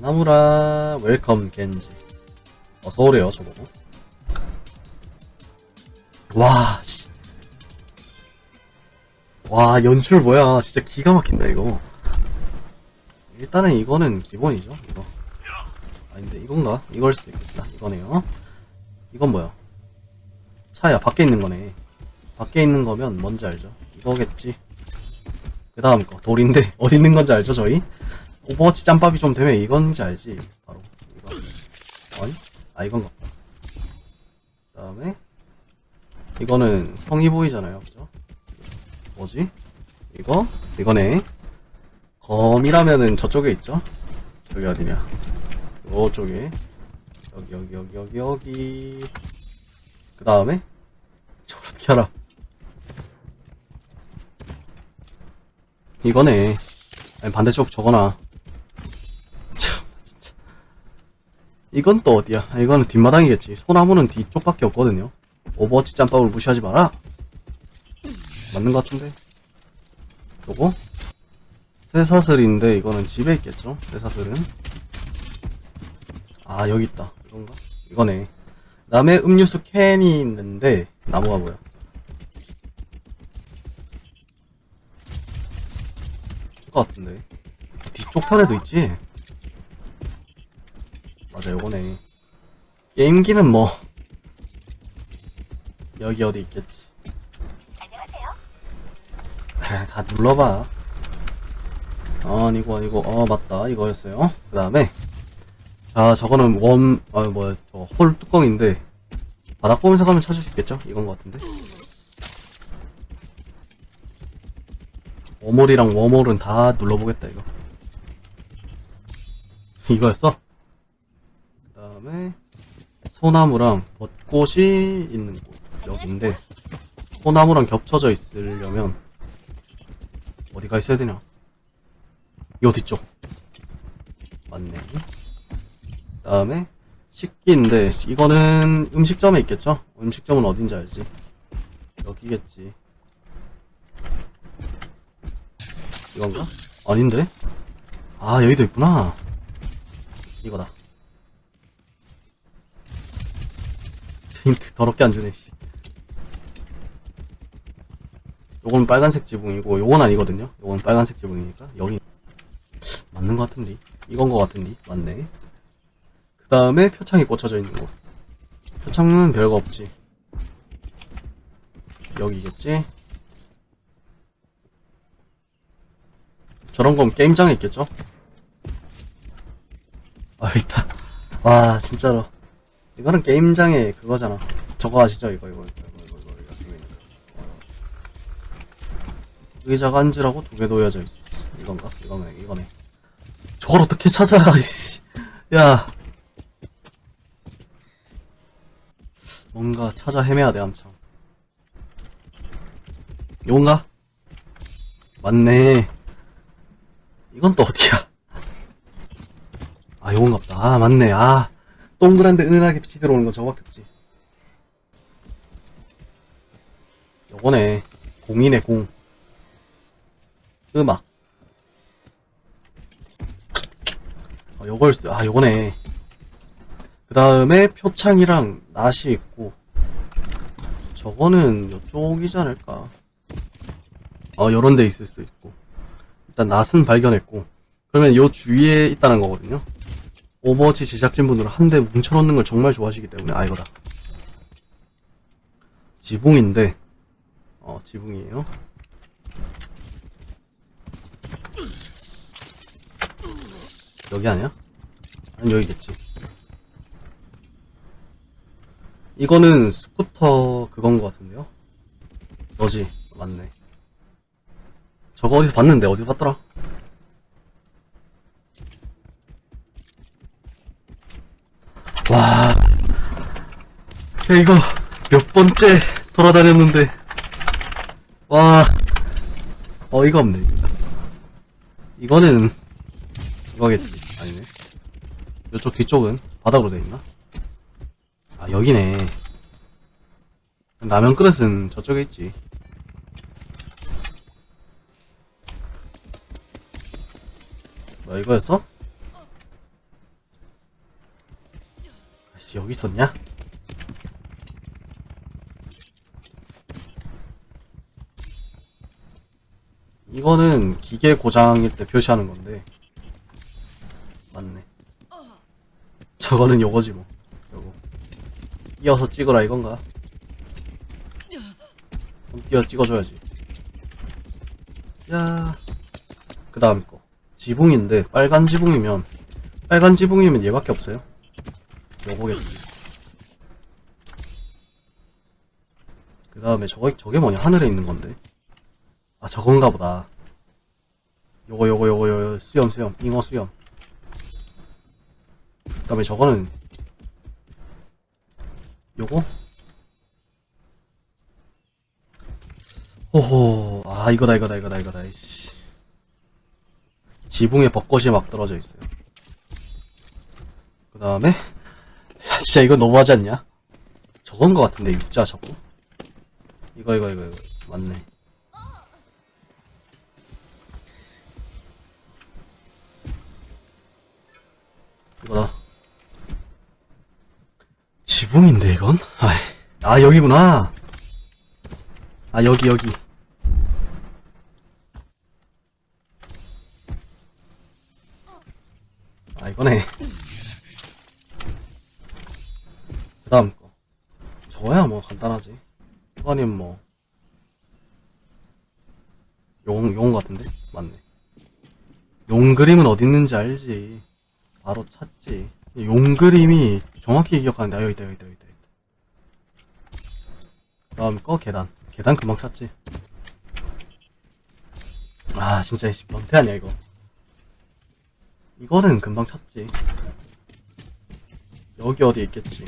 나무라 웰컴 겐지. 어서 오래요 저보고 와 씨. 와 연출 뭐야. 진짜 기가 막힌다 이거. 일단은 이거는 기본이죠 이거. 아닌데 이건가? 이걸 수도 있겠다 이거네요. 이건 뭐야? 차야 밖에 있는 거네. 밖에 있는 거면 뭔지 알죠? 이거겠지? 그 다음 거 돌인데? 어디 있는 건지 알죠 저희? 오버워치 짬밥이 좀 되면 이건지 알지 바로 이거 아니? 아 이건가 그 다음에 이거는 성이 보이잖아요 그죠? 뭐지? 이거? 이거네 검이라면은 저쪽에 있죠? 저기 어디냐 요쪽에 여기 여기 여기 여기 여기 그 다음에 저렇게 하라 이거네 아니 반대쪽 저거나 이건 또 어디야? 아, 이거는 뒷마당이겠지. 소나무는 뒤쪽밖에 없거든요. 오버워치 짬밥을 무시하지 마라. 맞는 것 같은데? 요거? 쇠사슬인데 이거는 집에 있겠죠? 쇠사슬은? 아 여기 있다. 이건가? 이거네. 그 다음에 음료수 캔이 있는데 나무가 뭐야 것 같은데. 뒤쪽 편에도 있지 맞아 요거네. 게임기는 뭐. 여기 어디 있겠지. 아, 다 눌러봐. 아, 아니고 아니고. 어 맞다. 이거였어요. 그 다음에. 자 저거는 웜 아 뭐야 저홀 뚜껑인데. 바닥 보면서 가면 찾을 수 있겠죠? 이건 것 같은데. 워몰이랑 워몰은 다 눌러보겠다 이거. 이거였어? 그 다음에 소나무랑 벚꽃이 있는 곳. 여기인데 소나무랑 겹쳐져 있으려면 어디가 있어야 되냐? 요 뒤쪽 맞네. 그 다음에 식기인데 이거는 음식점에 있겠죠? 음식점은 어딘지 알지? 여기겠지. 이건가? 아닌데? 아 여기도 있구나. 이거다 힌트 더럽게 안 주네 씨. 요건 빨간색 지붕이고 요건 아니거든요 요건 빨간색 지붕이니까 여기 맞는 것 같은데 이건 것 같은데 맞네 그 다음에 표창이 꽂혀져 있는 곳 표창은 별거 없지 여기겠지 저런 건 게임장에 있겠죠? 아, 있다. 와, 진짜로. 이거는 게임장에 그거잖아. 저거 아시죠? 이거, 이거, 이거, 이거, 이거, 이거, 이거, 이거. 의자가 앉으라고 두 개 놓여져 있어. 이건가? 이거네, 이거네. 저걸 어떻게 찾아, 이씨. 야. 뭔가 찾아 헤매야 돼, 한참. 이건가? 맞네. 이건 또 어디야? 아, 요건가 보다. 아, 맞네. 아, 동그란데 은은하게 빛이 들어오는 건 저거밖에 없지. 요거네. 공이네, 공. 음악. 아, 요걸, 쓰, 아, 요거네. 그 다음에 표창이랑 낫이 있고, 저거는 요쪽이지 않을까. 어, 요런 데 있을 수도 있고. 일단 낫은 발견했고 그러면 요 주위에 있다는 거거든요 오버워치 제작진분들은 한 대 뭉쳐놓는 걸 정말 좋아하시기 때문에 아 이거다 지붕인데 어 지붕이에요 여기 아니야? 아니 여기겠지 이거는 스쿠터 그건 것 같은데요? 너지 맞네 저거 어디서 봤는데 어디서 봤더라? 야 이거 몇 번째 돌아다녔는데 와 어이가 없네. 이거는 이거겠지 아니네. 이쪽 뒤쪽은 바닥으로 돼 있나? 아 여기네. 라면 그릇은 저쪽에 있지. 뭐 이거였어? 혹시 여기 있었냐? 이거는 기계 고장일 때 표시하는 건데. 맞네. 저거는 요거지 뭐. 요거. 이어서 찍어라 이건가? 띄어 찍어줘야지. 야그 다음 거. 지붕인데 빨간 지붕이면 빨간 지붕이면 얘밖에 없어요? 요거겠지 그 다음에 저거 저게 뭐냐? 하늘에 있는 건데. 아 저건가 보다 요거 요거 요거 요거 수염 수염 잉어 수염. 그 다음에 저거는 요거? 호호 아 이거다 이거다 이거다 이거다 이씨. 지붕에 벚꽃이 막 떨어져 있어요. 그 다음에 야 진짜 이거 너무하지 않냐? 저건 거 같은데 육자 저거. 이거 이거 이거 이거. 맞네 이거다. 지붕인데 이건? 아이, 아 여기구나. 아 여기 여기. 아 이거네. 그다음 거. 저거야 뭐 간단하지. 아니면 뭐. 용, 용 같은데? 맞네. 용 그림은 어디 있는지 알지. 바로 찾지. 용 그림이 정확히 기억하는데, 아, 여기 있다, 여기 있다, 여기 있다. 다음 거, 계단. 계단 금방 찾지. 아, 진짜, 씨, 변태 아니야, 이거. 이거는 금방 찾지. 여기 어디 있겠지.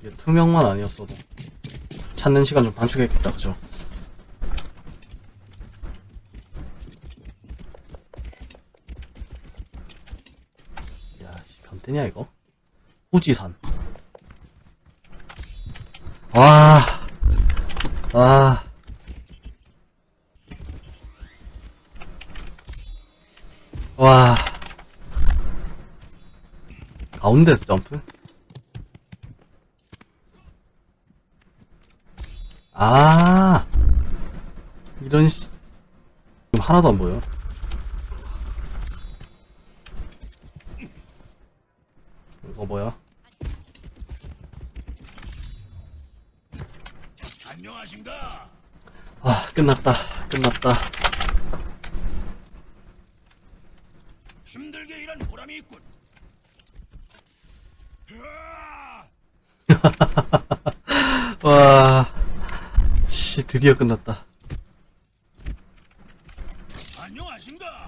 이게 투명만 아니었어도 찾는 시간 좀 단축했겠다, 그죠? 야, 씨, 변태냐, 이거? 후지산. 와, 와. 와. 가운데서 점프? 아. 이런 씨. 지금 하나도 안 보여. 이거 뭐야? 안녕하신가? 아, 끝났다. 끝났다. 힘들게 일한 보람이 있군. 와, 씨, 드디어 끝났다.